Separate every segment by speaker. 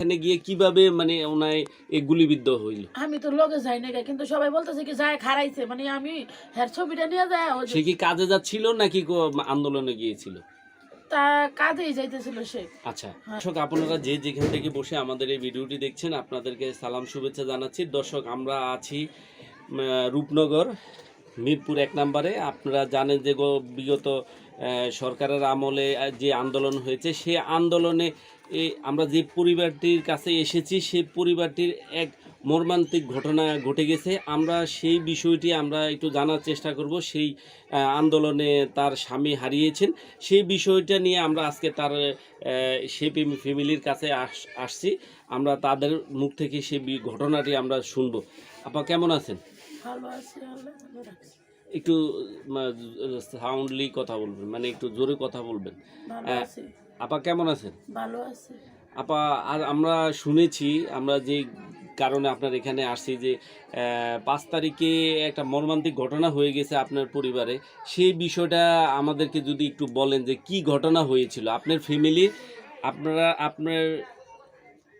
Speaker 1: এখানে গিয়ে কীভাবে মানে ওনায় এই গুলিবিদ্ধ হইল?
Speaker 2: আমি তো লগে যাই না কিন্তু সবাই বলতেছে কি যায় খারাইছে মানে আমি ছবিটা নিয়ে যায়
Speaker 1: সে কি কাজে যাচ্ছিল নাকি আন্দোলনে গিয়েছিল?
Speaker 2: তা কাজেই যাইতেছিল সে।
Speaker 1: আচ্ছা
Speaker 2: হ্যাঁ।
Speaker 1: দর্শক আপনারা যে যেখান থেকে বসে আমাদের এই ভিডিওটি দেখছেন আপনাদেরকে সালাম শুভেচ্ছা জানাচ্ছি। দর্শক আমরা আছি রূপনগর মিরপুর এক নম্বরে। আপনারা জানেন যে বিগত সরকারের আমলে যে আন্দোলন হয়েছে সে আন্দোলনে আমরা যে পরিবারটির কাছে এসেছি সেই পরিবারটির এক মর্মান্তিক ঘটনা ঘটে গেছে। আমরা সেই বিষয়টি আমরা একটু জানার চেষ্টা করব। সেই আন্দোলনে তার স্বামী হারিয়েছেন। সেই বিষয়টা নিয়ে আমরা আজকে তার সেই ফ্যামিলির কাছে আস- আসছি। আমরা তাদের মুখ থেকে সেই ঘটনাটি আমরা শুনব। আপা কেমন আছেন? একটু সাউন্ডলি কথা বলবেন মানে একটু জোরে কথা বলবেন। আপা কেমন আছেন?
Speaker 2: ভালো আছে।
Speaker 1: আপা আর আমরা শুনেছি আমরা যে কারণে আপনার এখানে আসছি যে পাঁচ তারিখে একটা মর্মান্তিক ঘটনা হয়ে গেছে আপনার পরিবারে। সেই বিষয়টা আমাদেরকে যদি একটু বলেন যে কি ঘটনা হয়েছিল? আপনার ফ্যামিলি আপনারা আপনার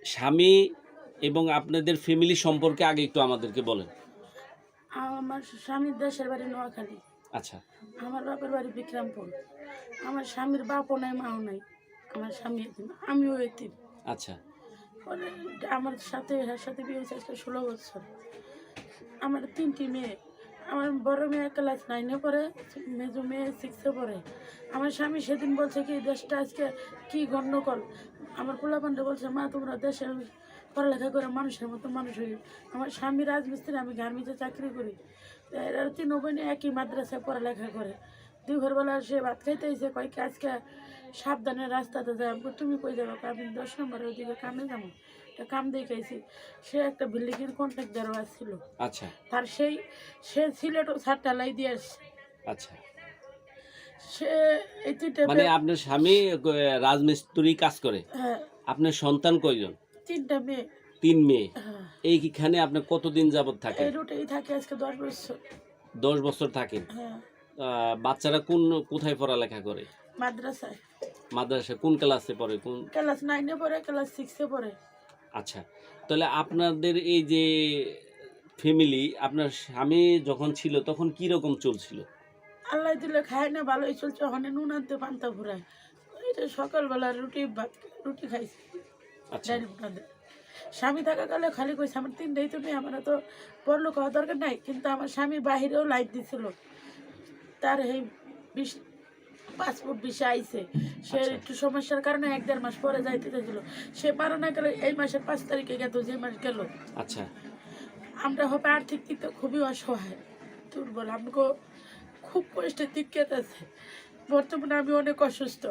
Speaker 1: স্বামী এবং আপনাদের ফ্যামিলি সম্পর্কে আগে একটু আমাদেরকে বলেন।
Speaker 2: আমার স্বামীর দেশের বাড়ি নোয়াখালী।
Speaker 1: আচ্ছা।
Speaker 2: আমার বাপের বাড়ি বিক্রমপুর। আমার স্বামীর বাপও নাই মাও নাই। আমার স্বামী এতিম আমিও এতিম
Speaker 1: আচ্ছা।
Speaker 2: পরে আমার সাথে এর সাথে বিয়ে হয়েছে আজকে ষোলো বছর। আমার তিনটি মেয়ে আমার বড় মেয়ে ক্লাস নাইনে পড়ে মেজো মেয়ে সিক্সে পড়ে। আমার স্বামী সেদিন বলছে কি দেশটা আজকে কি গণ্যকল আমার পোলাপান্ডে বলছে মা তোমরা দেশে পড়ালেখা করে মানুষের মতো মানুষ হই আমার স্বামী রাজমিস্ত্রি আমি গার্মিতে চাকরি করি। এরা তিন বোনে একই মাদ্রাসায় পড়ালেখা করে। দুপুরবেলা সে ভাত খাইতে এসে কয় আজকে সাবধানে রাস্তাতে আমি তুমি কই যাব? আমি দশ নম্বরে ওইদিকে কামে যাব। তা কাম দিয়ে খাইছি সে একটা বিল্ডিংয়ের কন্ট্রাক্টারও আসছিল
Speaker 1: আচ্ছা।
Speaker 2: তার সেই সে সিলেটও সারটা লাই দিয়ে আসছে।
Speaker 1: আচ্ছা।
Speaker 2: সে
Speaker 1: মানে আপনার স্বামী রাজমিস্ত্রি কাজ করে।
Speaker 2: হ্যাঁ।
Speaker 1: আপনার সন্তান কয়জন?
Speaker 2: তিনটা মেয়ে।
Speaker 1: তিন মেয়ে।
Speaker 2: হ্যাঁ।
Speaker 1: এইখানে আপনি কতদিন যাবত থাকেন
Speaker 2: এই রুটেই থাকে আজকে দশ বছর।
Speaker 1: দশ বছর থাকেন।
Speaker 2: হ্যাঁ।
Speaker 1: বাচ্চারা কোন কোথায় পড়ালেখা করে?
Speaker 2: মাদ্রাসায়।
Speaker 1: মাদ্রাসা কোন ক্লাসে পড়ে? কোন
Speaker 2: ক্লাস নাইনে পড়ে ক্লাস সিক্সে পড়ে।
Speaker 1: আচ্ছা তাহলে আপনাদের এই যে ফ্যামিলি আপনার স্বামী যখন ছিল তখন কি রকম চলছিল?
Speaker 2: আল্লাহ দিলে খায় না ভালোই চলছে। ওখানে নুন আনতে পান্তা ফুরায়। এটা সকালবেলা রুটি ভাত রুটি খাইছি।
Speaker 1: আচ্ছা।
Speaker 2: স্বামী থাকাকালে খালি কইছে আমার তিনটাই তো নেই আমার তো পড়ল খাওয়া দরকার নাই। কিন্তু আমার স্বামী বাহিরেও লাইট দিছিল। তার এই বিশ পাসপোর্ট বিষে আইছে। সে
Speaker 1: আচ্ছা।
Speaker 2: একটু সমস্যার কারণে এক দেড় মাস পরে যাইতে চাইছিল। সে পারো না গেলে এই মাসের পাঁচ তারিখে গেত যে মাস গেল।
Speaker 1: আচ্ছা।
Speaker 2: আমরা হবে আর্থিক দিক তো খুবই অসহায় দুর্বল। আমাকে খুব কষ্টের দিক কেটেছে বর্তমানে আমি অনেক অসুস্থ।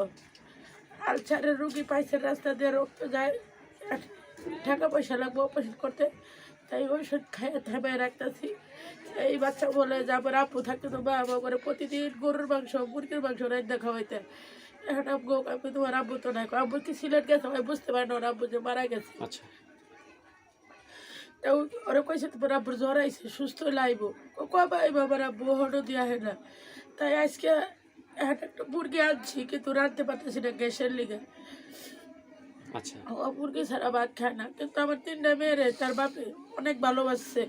Speaker 2: আলসারের রুগী পাইছে রাস্তা দিয়ে রক্ত যায়। টাকা পয়সা লাগবে অপারেশন করতে। তাই ওষুধ খাইয়ে থামায় রাখতেছি। এই বাচ্চা বলে যে আমার আপু থাকতে তো বাবা করে প্রতিদিন গরুর মাংস মুরগির মাংস দেখা হইতে এখন আব্বু আমি তোমার আব্বু তো নাই। আব্বু কি সিলেট গেছে? আমি বুঝতে পারি না ওর আব্বু যে মারা গেছে।
Speaker 1: আচ্ছা।
Speaker 2: তো ওরা কইছে তোমার আব্বুর জ্বর আইছে সুস্থ লাইব কবে আইব আমার আব্বু? হটো দিয়া হয় না। তাই আজকে একটা একটা মুরগি আনছি কিন্তু রাঁধতে পারতেছি না গ্যাসের লিগে।
Speaker 1: আচ্ছা।
Speaker 2: ও ছাড়া ভাত খায় না। কিন্তু আমার তিনটা মেয়েরে, তার বাপে অনেক ভালোবাসছে।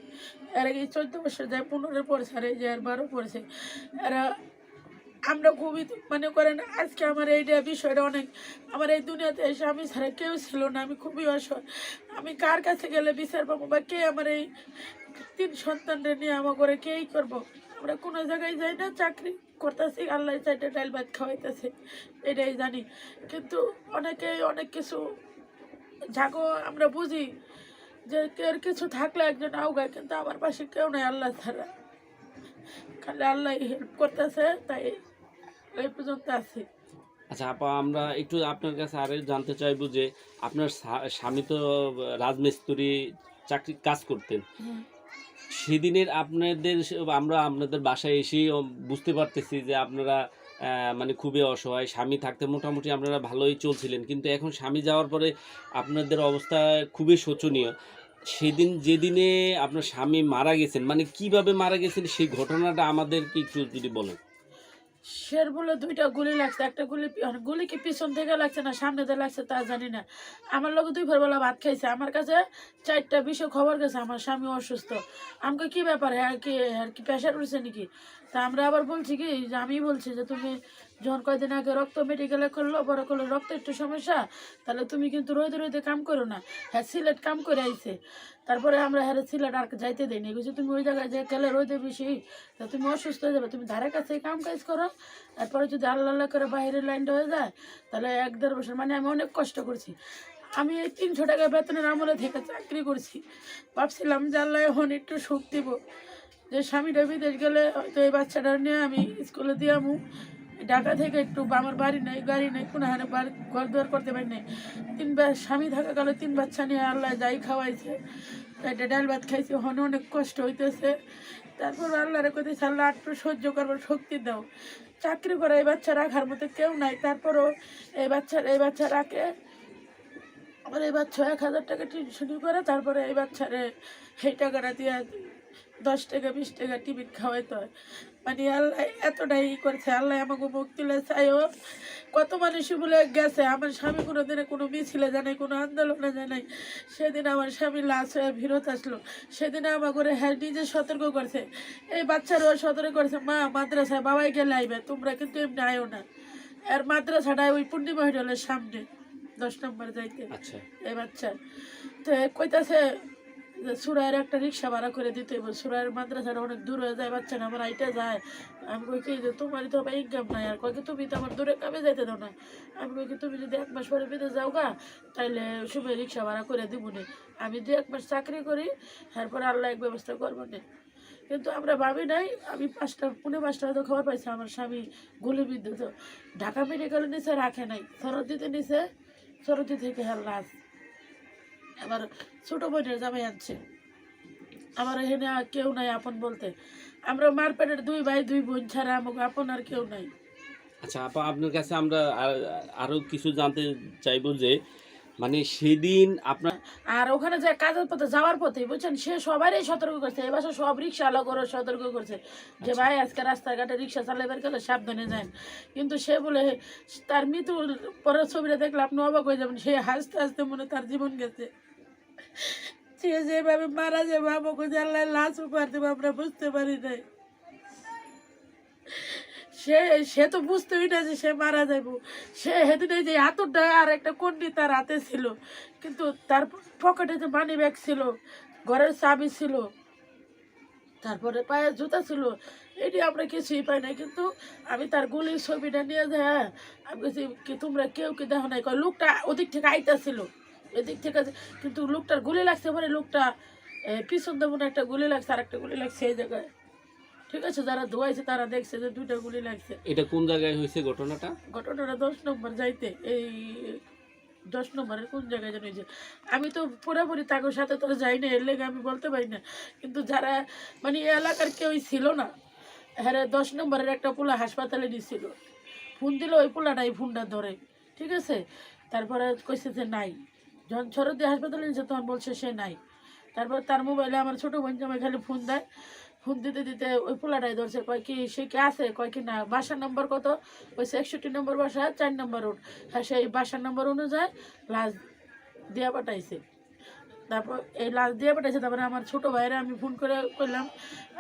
Speaker 2: এর আগে চোদ্দ বছর যায়, পনেরো পড়ছে, আর যে আর বারো পড়ছে। এরা আমরা খুবই মনে করেন আজকে আমার এইটা বিষয়টা অনেক, আমার এই দুনিয়াতে এসে আমি ছাড়া কেউ ছিল না, আমি খুবই অসহায়। আমি কার কাছে গেলে বিচার পাবো বা কে আমার এই তিন সন্তানরে নিয়ে আমার করে কেই করব? আমরা কোনো জায়গায় যাই না চাকরি করতেছি আল্লাহ চাইটা ডাইল ভাত খাওয়াইতেছে এটাই জানি। কিন্তু অনেকে অনেক কিছু যাগো আমরা বুঝি যে কেউ কিছু থাকলে একজন আউগায় কিন্তু আমার পাশে কেউ নেই আল্লাহ ছাড়া। খালি আল্লাহ হেল্প করতেছে তাই এই পর্যন্ত আছি।
Speaker 1: আচ্ছা আপা আমরা একটু আপনার কাছে আরও জানতে চাইব যে আপনার স্বামী তো রাজমিস্ত্রি চাকরি কাজ করতেন। সেদিনের আপনাদের আমরা আপনাদের বাসায় এসে বুঝতে পারতেছি যে আপনারা মানে খুবই অসহায়, স্বামী থাকতে মোটামুটি আপনারা ভালোই চলছিলেন। কিন্তু এখন স্বামী যাওয়ার পরে আপনাদের অবস্থা খুবই শোচনীয়। সেদিন যেদিনে আপনার স্বামী মারা গেছেন মানে কীভাবে মারা গেছেন সেই ঘটনাটা আমাদেরকে একটু যদি বলেন।
Speaker 2: শের বলে দুইটা গুলি লাগছে, একটা গুলি মানে গুলি কি পিছন থেকে লাগছে না সামনে দিয়ে লাগছে তা জানি না। আমার লোক দুই বেলা ভাত খাইছে, আমার কাছে চারটা বিষয় খবর গেছে, আমার স্বামী অসুস্থ। আমাকে কি ব্যাপার হ্যাঁ কি হ্যাঁ কি প্রেশার উঠছে নাকি? তা আমরা আবার বলছি কি, যে আমি বলছি যে তুমি যখন কয়দিন আগে রক্ত মেডিকেলে করল, বড় করল, রক্ত একটু সমস্যা? তাহলে তুমি কিন্তু রোদে রোদে কাম করো না। হ্যাঁ সিলেট কাম করে আইছে। তারপরে আমরা হ্যাঁ সিলেট আর যাইতে দিইনি বলছি তুমি ওই জায়গায় যে গেলে রোদে বেশি, তা তুমি অসুস্থ হয়ে যাবে, তুমি ধারে কাছে কাম কাজ করো। তারপরে যদি আল্লাহ আল্লাহ করে বাইরের লাইনটা হয়ে যায়, তাহলে এক দেড় বছর মানে আমি অনেক কষ্ট করছি। আমি তিনশো টাকা বেতনের আমলে থেকে চাকরি করছি। ভাবছিলাম যে আল্লাহ এখন একটু সুখ দিব। যে স্বামীটা বিদেশ গেলে হয়তো এই বাচ্চাটা নিয়ে আমি স্কুলে দিয়ামু ঢাকা থেকে একটু আমার বাড়ি নেই, গাড়ি নেই কোনো হানে বাড়ি, ঘর দুয়ার করতে পারি নাই। তিন স্বামী থাকা থাকাকালে তিন বাচ্চা নিয়ে আল্লাহ যাই খাওয়াইছে একটা ডাল ভাত খাইছে হনে অনেক কষ্ট হইতেছে। তারপর আল্লাহরে কইতেছে আল্লাহ একটু সহ্য করবার শক্তি দাও। চাকরি করে এই বাচ্চা রাখার মতো কেউ নাই। তারপরও এই বাচ্চার এই বাচ্চা রাখে। আমার এই বাচ্চা এক হাজার টাকা টিউশনি করে, তারপরে এই বাচ্চারে সেই টাকাটা দিয়ে দশ টাকা বিশ টাকা টিফিন খাওয়াইতে হয়। মানে আল্লাহ এতটাই ই করছে আল্লাহ আমাকে মুক্তি চাইও কত মানুষই বলে গেছে আমার স্বামী কোনো দিনে কোনো মিছিলে জানাই কোনো আন্দোলনে জানাই সেদিন আমার স্বামী লাশ হয়ে ফেরত আসলো। সেদিন আমার করে হ্যাঁ নিজে সতর্ক করছে। এই বাচ্চারাও সতর্ক করছে। মা মাদ্রাসায় বাবাই গেলে আইবে তোমরা কিন্তু এমনি আয়ো না। আর মাদ্রাসাটায় ওই পূর্ণিমা হোটেলের সামনে দশ নম্বর যাইতে।
Speaker 1: আচ্ছা।
Speaker 2: এই বাচ্চা। তো কইতাছে সুরায়ের একটা রিক্সা ভাড়া করে দিতে হবে সুরায়ের মাদ্রাসাটা অনেক দূর হয়ে যায় বাচ্চা আমার আইটা যায়। আমি কই, কি যে তোমারই তো আমার ইনকাম নাই আর কই কি তুমি তো আমার দূরে কামে যাইতে দাও না। আমি কই কি তুমি যদি এক মাস পরে বিদেশ যাও গা, তাইলে সময় রিক্সা ভাড়া করে দিব না। আমি দু এক মাস চাকরি করি, এরপরে আল্লাহ এক ব্যবস্থা করব না। কিন্তু আমরা ভাবি নাই, আমি পাঁচটা পুনে পাঁচটা হয়তো খবর পাইছি, আমার স্বামী গুলিবিদ্ধ। তো ঢাকা মেডিকেলের নিচে রাখে নাই সরদিতে নিচে সরদি থেকে হ্যাঁ লাশ আবার ছোট বোনের জামাই আনছে। আমার এখানে কেউ নাই আপন বলতে। আমরা মারপেটের দুই ভাই দুই বোন ছাড়া আমাকে আপন আর কেউ নাই।
Speaker 1: আচ্ছা আপা আপনার কাছে আমরা আর- আরও কিছু জানতে চাইব যে মানে সেদিন আপনার
Speaker 2: আর ওখানে যে কাজের পথে যাওয়ার পথে বুঝছেন সে সবারই সতর্ক করছে। এবার সব রিক্সা আলো সতর্ক করছে। যে ভাই আজকে রাস্তাঘাটে রিক্সা চালাবার গেলে সাবধানে যান। কিন্তু সে বলে তার মৃত্যুর পরের ছবিটা দেখলে আপনি অবাক হয়ে যাবেন সে হাসতে হাসতে মনে তার জীবন গেছে। যেভাবে মারা যাবে, আমাকে যে আল্লাহ লাশ আমরা বুঝতে পারি নাই। সে সে তো বুঝতেই না যে সে মারা যাইব। সে সেদিনে যে আর একটা কন্ডি তার হাতে ছিল, কিন্তু তার পকেটে যে মানি ব্যাগ ছিল, ঘরের চাবি ছিল, তারপরে পায়ের জুতা ছিল, এটি আমরা কিছুই পাই নাই। কিন্তু আমি তার গুলির ছবিটা নিয়ে যাই হ্যাঁ আমি কি তোমরা কেউ কি দেখো নাই? লোকটা ওদিক থেকে আইতাছিল। এদিক থেকে কিন্তু লোকটার গুলি লাগছে পরে লোকটা পিছন দেবো একটা গুলি লাগছে আর একটা গুলি লাগছে এই জায়গায়। ঠিক আছে যারা ধোয়াইছে তারা দেখছে যে দুইটা গুলি লাগছে।
Speaker 1: এটা কোন জায়গায় হয়েছে ঘটনাটা?
Speaker 2: ঘটনাটা দশ নম্বর যাইতে এই দশ নম্বরের কোন জায়গায় যেন হয়েছে। আমি তো পুরোপুরি তাদের সাথে তো যাই না এর লেগে আমি বলতে পারি না। কিন্তু যারা মানে এই এলাকার কেউই ছিল না হ্যাঁ দশ নম্বরের একটা পোলা হাসপাতালে নিয়েছিল ফোন দিলে ওই পোলাটাই ফোনটা ধরে। ঠিক আছে? তারপরে কইছে যে নাই। যখন দিয়ে হাসপাতালে নিয়েছে তখন বলছে সে নাই। তারপর তার মোবাইলে আমার ছোটো বোন জামাই খালি ফোন দেয়। ফোন দিতে দিতে ওই পোলাটাই ধরছে, কয় কি, সে কি আছে? কয় কি না, বাসার নম্বর কত? ওই একষট্টি নম্বর বাসা, চার নম্বর রুট হ্যাঁ সেই বাসার নম্বর অনুযায়ী লাস্ট দেওয়া পাঠাইছে। তারপর এই লাশ দিয়ে পাঠাইছে, তারপরে আমার ছোটো ভাইয়েরা আমি ফোন করে করলাম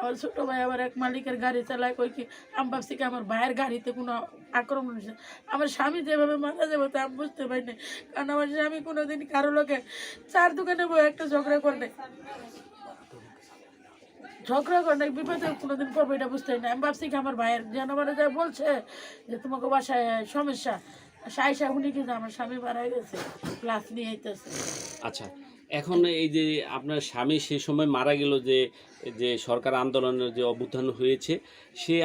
Speaker 2: আমার ছোটো ভাই আবার এক মালিকের গাড়ি চালায়, কই কি, আমি ভাবছি কি আমার ভাইয়ের গাড়িতে কোনো আক্রমণ হয়েছে। আমার স্বামী যেভাবে মারা যাবে তা আমি বুঝতে পারি না কারণ আমার স্বামী কোনোদিন কারও লোকে চার দোকানে বই একটা ঝগড়া করে ঝগড়া করে নাই, বিপদে কোনোদিন পড়বে এটা বুঝতে না আমি ভাবছি কি আমার ভাইয়ের যেন আমার যা বলছে যে তোমাকে বাসায় সমস্যা সাইসা শুনি কিন্তু আমার স্বামী মারা গেছে ক্লাস নিয়ে
Speaker 1: আচ্ছা এখন এই যে আপনার স্বামী সে সময় মারা গেল যে যে সরকার আন্দোলনের যে অভ্যুত্থান হয়েছে সে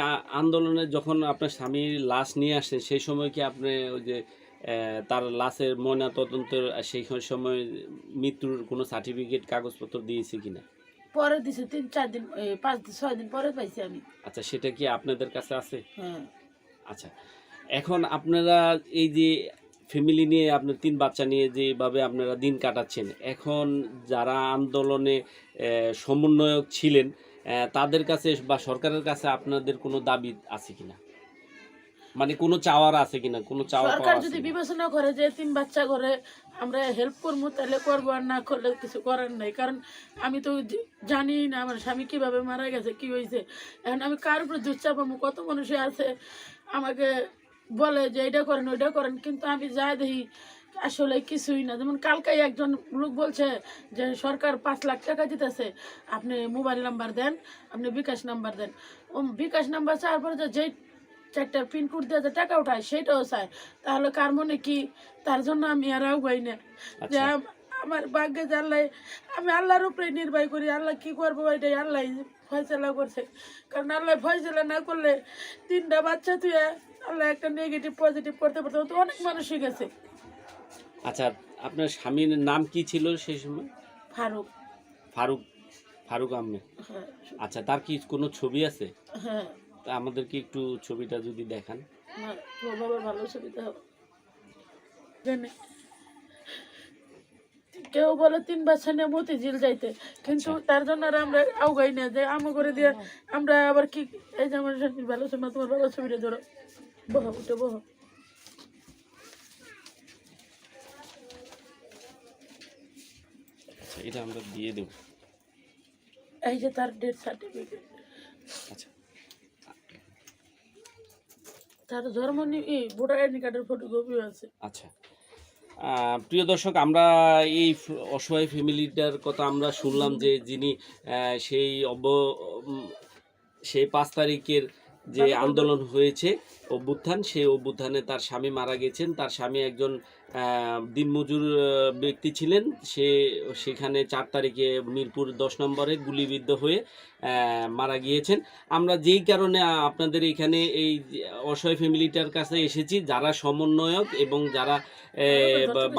Speaker 1: আন্দোলনে যখন আপনার স্বামীর লাশ নিয়ে আসেন সেই সময় কি আপনি ওই যে তার লাশের ময়না তদন্তের সেই সময় মৃত্যুর কোনো সার্টিফিকেট কাগজপত্র দিয়েছে কিনা
Speaker 2: পরে দিছে তিন চার দিন পাঁচ দিন ছয় দিন পরে পাইছি আমি।
Speaker 1: আচ্ছা সেটা কি আপনাদের কাছে আছে?
Speaker 2: হ্যাঁ।
Speaker 1: আচ্ছা এখন আপনারা এই যে ফ্যামিলি নিয়ে আপনার তিন বাচ্চা নিয়ে যেভাবে আপনারা দিন কাটাচ্ছেন এখন যারা আন্দোলনে সমন্বয়ক ছিলেন তাদের কাছে বা সরকারের কাছে আপনাদের কোনো দাবি আছে কিনা? মানে কোনো চাওয়ার আছে কিনা? কোনো চাওয়া
Speaker 2: সরকার যদি? বিবেচনা করে যে তিন বাচ্চা করে আমরা হেল্প করব তাহলে করব আর না করলে কিছু করার নাই। কারণ আমি তো জানি না আমার স্বামী কীভাবে মারা গেছে কি হয়েছে। এখন আমি কার উপরে দুধ চাপাবো? কত মানুষে আছে আমাকে বলে যে এটা করেন ওইটা করেন কিন্তু আমি যা দেখি আসলে কিছুই না। যেমন কালকেই একজন লোক বলছে যে সরকার পাঁচ লাখ টাকা দিতেছে আপনি মোবাইল নাম্বার দেন আপনি বিকাশ নাম্বার দেন। ও বিকাশ নাম্বার চাওয়ার পরে যে যেই চারটা পিনকোড দিয়ে যে টাকা উঠায় সেটাও চায়। তাহলে কার মনে কি? তার জন্য আমি আর আগুয়াই না। যে
Speaker 1: আচ্ছা।
Speaker 2: আমার ভাগ্যে যে আল্লাহ আমি আল্লাহর উপরে নির্ভর করি আল্লাহ কি করব এটাই আল্লাহ ফয়সলা করছে। কারণ আল্লাহ ফয়সলা না করলে তিনটা বাচ্চা তুই আল্লাহ একটা নেগেটিভ পজিটিভ করতে পারতো তো অনেক মানুষই গেছে।
Speaker 1: আচ্ছা আপনার স্বামীর নাম কি ছিল সেই সময়?
Speaker 2: ফারুক।
Speaker 1: ফারুক ফারুক আহমেদ।
Speaker 2: হ্যাঁ।
Speaker 1: আচ্ছা তার কি কোনো ছবি আছে?
Speaker 2: হ্যাঁ।
Speaker 1: তা আমাদেরকে একটু ছবিটা যদি দেখান।
Speaker 2: তোর ভালো সুবিধা হবে। কেউ বলে তিন বাচ্চা নিয়ে মতিঝিল যাইতে কিন্তু তার জন্য আর আমরা আউগাই না যে আমো করে দিয়ে আমরা আবার কি এই যে আমার ভালো সময় তোমার বাবার ছবিটা ধরো। বহ উঠে বহ।
Speaker 1: আচ্ছা এটা আমরা দিয়ে দেব।
Speaker 2: এই যে তার ডেথ সার্টিফিকেট
Speaker 1: আচ্ছা।
Speaker 2: তার জন্ম ভোটার আইডি কার্ডের ফটোকপিও আছে।
Speaker 1: আচ্ছা। প্রিয় দর্শক আমরা এই অসহায় ফ্যামিলিটার কথা আমরা শুনলাম যে যিনি সেই অব সেই পাঁচ তারিখের যে আন্দোলন হয়েছে অভ্যুত্থান সেই অভ্যুত্থানে তার স্বামী মারা গেছেন। তার স্বামী একজন দিনমজুর ব্যক্তি ছিলেন। সে সেখানে চার তারিখে মিরপুর দশ নম্বরে গুলিবিদ্ধ হয়ে মারা গিয়েছেন। আমরা যেই কারণে আপনাদের এখানে এই অসহায় ফ্যামিলিটার কাছে এসেছি, যারা সমন্বয়ক এবং যারা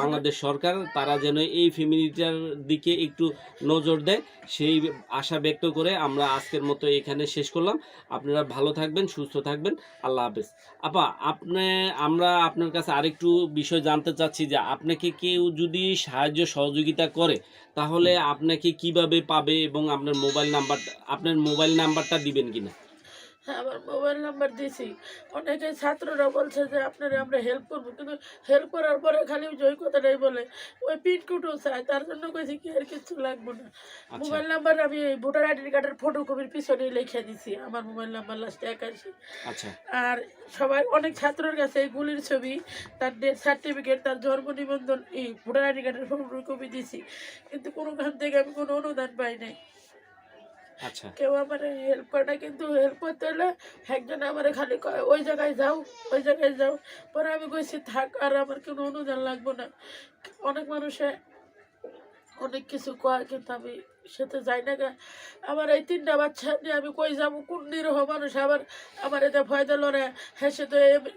Speaker 1: বাংলাদেশ সরকার, তারা যেন এই ফ্যামিলিটার দিকে একটু নজর দেয়। সেই আশা ব্যক্ত করে আমরা আজকের মতো এখানে শেষ করলাম। আপনারা ভালো থাকবেন, সুস্থ থাকবেন। আল্লাহ হাফেজ। আপা, আপনি, আমরা আপনার কাছে আরেকটু বিষয় জানতে চাচ্ছি যে আপনাকে কেউ যদি সাহায্য সহযোগিতা করে তাহলে আপনাকে কীভাবে পাবে এবং আপনার মোবাইল নাম্বার আপনার মোবাইল নাম্বারটা দিবেন কিনা?
Speaker 2: আমার মোবাইল নাম্বার দিছি। অনেকে ছাত্ররা বলছে যে আপনারা আমরা হেল্প করব। কিন্তু হেল্প করার পরে খালি ওই কথাটাই বলে ওই পিনকোডও চায় তার জন্য কইছি কি আর কিছু লাগবো না।
Speaker 1: আচ্ছা।
Speaker 2: মোবাইল নাম্বার আমি ভোটার আইডি কার্ডের ফটো কপির পিছনে লিখে দিছি আমার মোবাইল নাম্বার লাস্টে একাশি।
Speaker 1: আচ্ছা।
Speaker 2: আর সবাই অনেক ছাত্রের কাছে এই গুলির ছবি তার ডেথ সার্টিফিকেট তার জন্ম নিবন্ধন এই ভোটার আইডি কার্ডের ফটো কপি দিছি। কিন্তু কোনোখান থেকে আমি কোনো অনুদান পাই নাই।
Speaker 1: আচ্ছা
Speaker 2: কেউ আমার হেল্প করে না কিন্তু হেল্প করতে হলে একজন আমার খালি ওই জায়গায় যাও, ওই জায়গায় যাও। পরে আমি কইছি, থাক, আর আমার কোনো অনুদান লাগবে না। অনেক মানুষে অনেক কিছু কয়, কিন্তু আমি সেতে যাই না আমার এই তিনটা বাচ্চা নিয়ে আমি কই যাব? কোন নিরহ মানুষ আবার আমার এতে ভয় দিল রে হ্যাঁ সে তো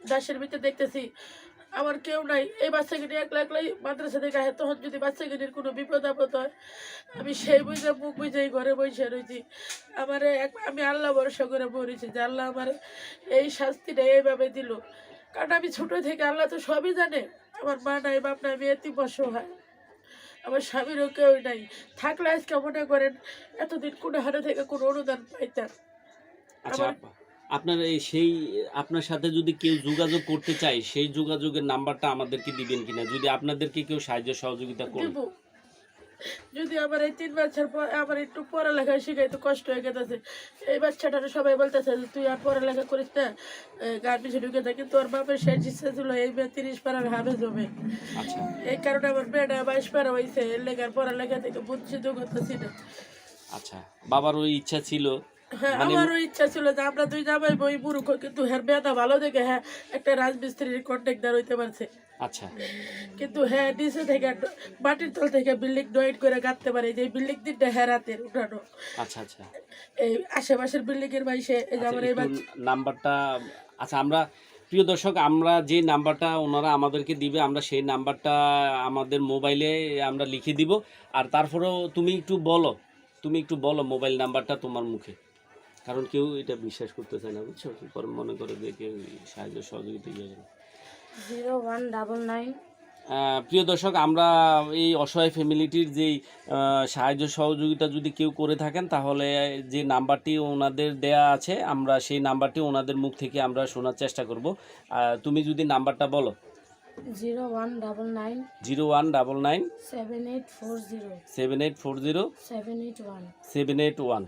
Speaker 2: দাসের ভিতরে দেখতেছি। আমার কেউ নাই। এই বাচ্চাকে একলা একলাই মাদ্রাসা থেকে আহে তখন যদি বাচ্চাকে কোনো বিপদ আপদ হয় আমি সেই বুঝে মুখ বুঝেই ঘরে বসে রয়েছি আমার এক আমি আল্লাহ ভরসা করে পড়েছি যে আল্লাহ আমার এই শাস্তিটা এইভাবে দিল। কারণ আমি ছোটো থেকে আল্লাহ তো সবই জানে। আমার মা নাই বাপ নাই আমি এতি হয় আমার স্বামীরও কেউ নাই। থাকলে আজকে মনে করেন এতদিন কোনো হারে থেকে কোনো অনুদান পাইতাম।
Speaker 1: আচ্ছা
Speaker 2: আমার-
Speaker 1: আপনার এই সেই আপনার সাথে যদি কেউ যোগাযোগ করতে চায় সেই যোগাযোগের নাম্বারটা আমাদেরকে দিবেন কিনা? যদি আপনাদেরকে কেউ সাহায্য সহযোগিতা করে
Speaker 2: দিব। যদি আমার এই তিন বাচ্চার পর আমার একটু পড়ালেখা শিখাই তো কষ্ট হয়ে গেছে এই বাচ্চাটা সবাই বলতেছে যে তুই আর পড়ালেখা করিস না গান পিছিয়ে ঢুকে থাকে তোর বাপের শেষ ইচ্ছা ছিল এই মেয়ে তিরিশ পাড়ার হবে
Speaker 1: আচ্ছা।
Speaker 2: এই কারণে আমার মেয়েটা বাইশ পাড়া হয়েছে এর লেখার পড়ালেখা থেকে বঞ্চিত করতেছি না।
Speaker 1: আচ্ছা বাবার ওই ইচ্ছা ছিল
Speaker 2: হ্যাঁ
Speaker 1: মানে-
Speaker 2: আমারও ইচ্ছা ছিল যে আমরা দুই জামাই বই মূর্খ কিন্তু হ্যাঁ মেয়েটা ভালো দেখে হ্যাঁ একটা রাজমিস্ত্রির কন্ট্রাক্টার হইতে পারছে।
Speaker 1: আচ্ছা।
Speaker 2: কিন্তু হ্যাঁ নিচে থেকে মাটির তল থেকে বিল্ডিং ডয়েট করে গাঁথতে পারে যে বিল্ডিং তিনটা হ্যাঁ রাতের উঠানো।
Speaker 1: আচ্ছা আচ্ছা।
Speaker 2: এই আশেপাশের বিল্ডিং এর
Speaker 1: আচ্ছা,
Speaker 2: আমার এই
Speaker 1: নাম্বারটা আচ্ছা আমরা প্রিয় দর্শক আমরা যে নাম্বারটা ওনারা আমাদেরকে দিবে আমরা সেই নাম্বারটা আমাদের মোবাইলে আমরা লিখে দিব। আর তারপরেও তুমি একটু বলো তুমি একটু বলো মোবাইল নাম্বারটা তোমার মুখে। কারণ কেউ এটা বিশ্বাস করতে চায় না বুঝছ? পরে মনে করে যে কেউ সাহায্য সহযোগিতা ইয়ে করে।
Speaker 3: জিরো ওয়ান ডাবল নাইন
Speaker 1: প্রিয় দর্শক আমরা এই অসহায় ফ্যামিলিটির যেই সাহায্য সহযোগিতা যদি কেউ করে থাকেন তাহলে যে নাম্বারটি ওনাদের দেয়া আছে আমরা সেই নাম্বারটি ওনাদের মুখ থেকে আমরা শোনার চেষ্টা করব। তুমি যদি নাম্বারটা বলো।
Speaker 3: Zero one double nine
Speaker 1: zero one double nine
Speaker 3: seven eight four zero
Speaker 1: seven eight four zero
Speaker 3: seven eight one
Speaker 1: seven eight one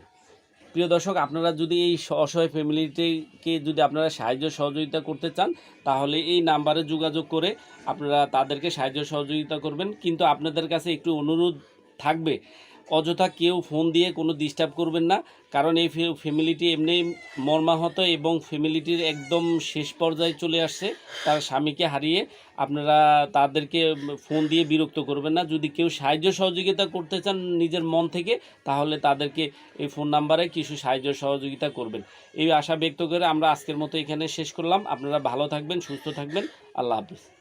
Speaker 1: প্রিয় দর্শক, আপনারা যদি এই অসহায় ফ্যামিলিটিকে যদি আপনারা সাহায্য সহযোগিতা করতে চান, তাহলে এই নাম্বারে যোগাযোগ করে আপনারা তাদেরকে সাহায্য সহযোগিতা করবেন। কিন্তু আপনাদের কাছে একটু অনুরোধ থাকবে অযথা কেউ ফোন দিয়ে কোনো ডিস্টার্ব করবেন না। কারণ এই ফ্যামিলিটি এমনি মর্মাহত এবং ফ্যামিলিটির একদম শেষ পর্যায়ে চলে আসছে। তার স্বামীকে হারিয়ে আপনারা তাদেরকে ফোন দিয়ে বিরক্ত করবেন না। যদি কেউ সাহায্য সহযোগিতা করতে চান নিজের মন থেকে, তাহলে তাদেরকে এই ফোন নাম্বারে কিছু সাহায্য সহযোগিতা করবেন। এই আশা ব্যক্ত করে আমরা আজকের মতো এখানে শেষ করলাম। আপনারা ভালো থাকবেন, সুস্থ থাকবেন। আল্লাহ হাফিজ।